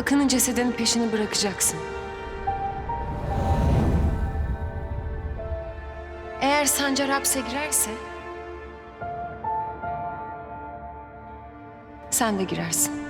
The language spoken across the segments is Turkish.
Akın'ın cesedinin peşini bırakacaksın. Eğer Sancar hapse girerse... Sen de girersin.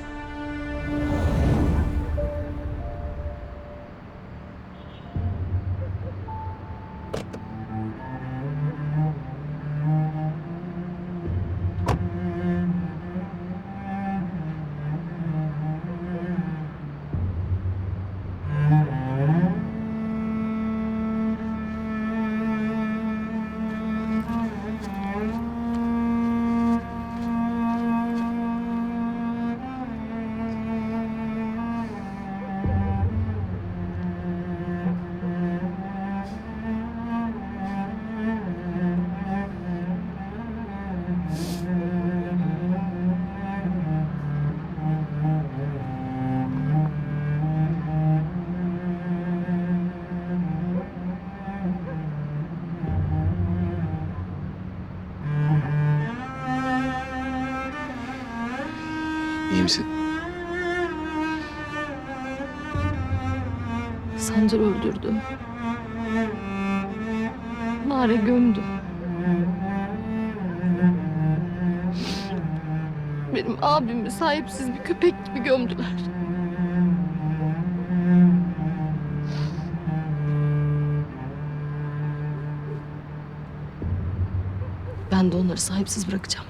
Misin? Sancar öldürdü. Nare gömdü. Benim abimi sahipsiz bir köpek gibi gömdüler. Ben de onları sahipsiz bırakacağım.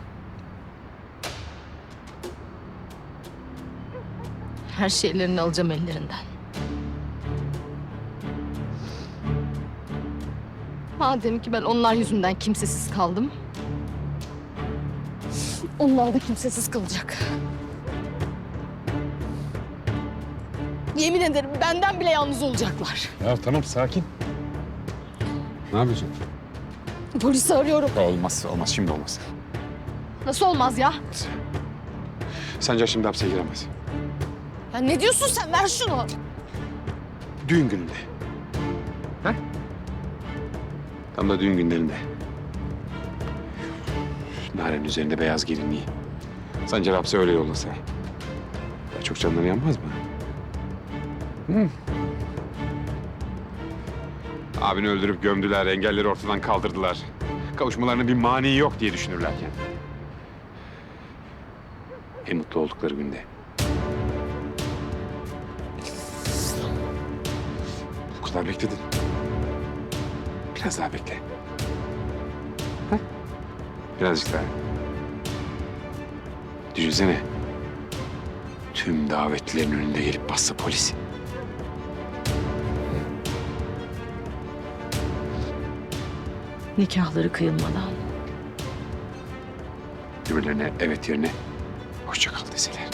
Her şeylerini alacağım ellerinden. Madem ki ben onlar yüzünden kimsesiz kaldım. Onlar da kimsesiz kalacak. Yemin ederim benden bile yalnız olacaklar. Ya tamam sakin. Ne yapacaksın? Polisi arıyorum. Olmaz, olmaz. Şimdi olmaz. Nasıl olmaz ya? Sancar şimdi hapse giremez. Ne diyorsun sen? Ver şunu. Düğün gününde. Ha? Tam da düğün günlerinde. Narenin üzerinde beyaz gelinliği. Sancar hapse öyle yollasa. Ya çok canları yanmaz mı? Hı. Abini öldürüp gömdüler, engelleri ortadan kaldırdılar. Kavuşmalarına bir mani yok diye düşünürlerken. En mutlu oldukları günde. Kadar bekledin. Biraz daha bekle. Ha? Birazcık daha. Düşünsene. Tüm davetlilerin önünde gelip bassa polis. Nikahları kıyılmadan. Birbirlerine evet yerine hoşça kal deseler.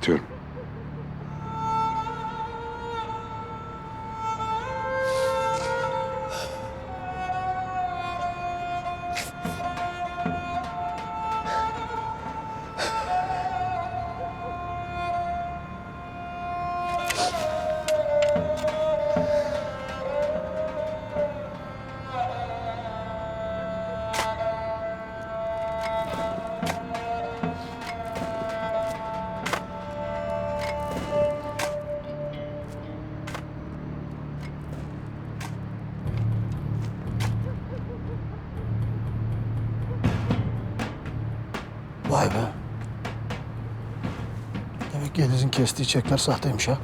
Kapatıyorum. Vay be. Demek Yeliz'in kestiği çekler sahteymiş ha.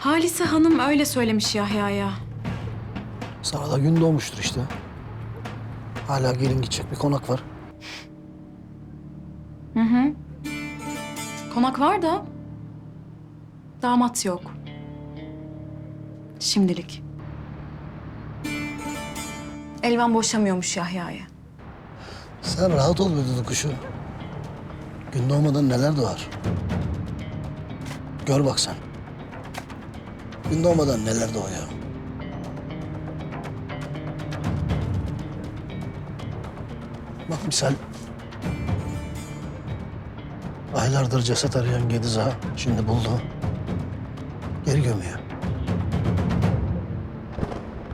Halise Hanım öyle söylemiş Yahya'ya. Sana da gün doğmuştur işte. Hala gelin gidecek bir konak var. Konak var da damat yok. Şimdilik. Elvan boşamıyormuş Yahya'ya. Sen rahat ol be Dudu kuşu. Gün doğmadan neler doğar. Gör bak sen. Gün doğmadan neler doğuyor. Bak misal... Aylardır ceset arayan Gediz Ağa şimdi buldu. Geri gömüyor.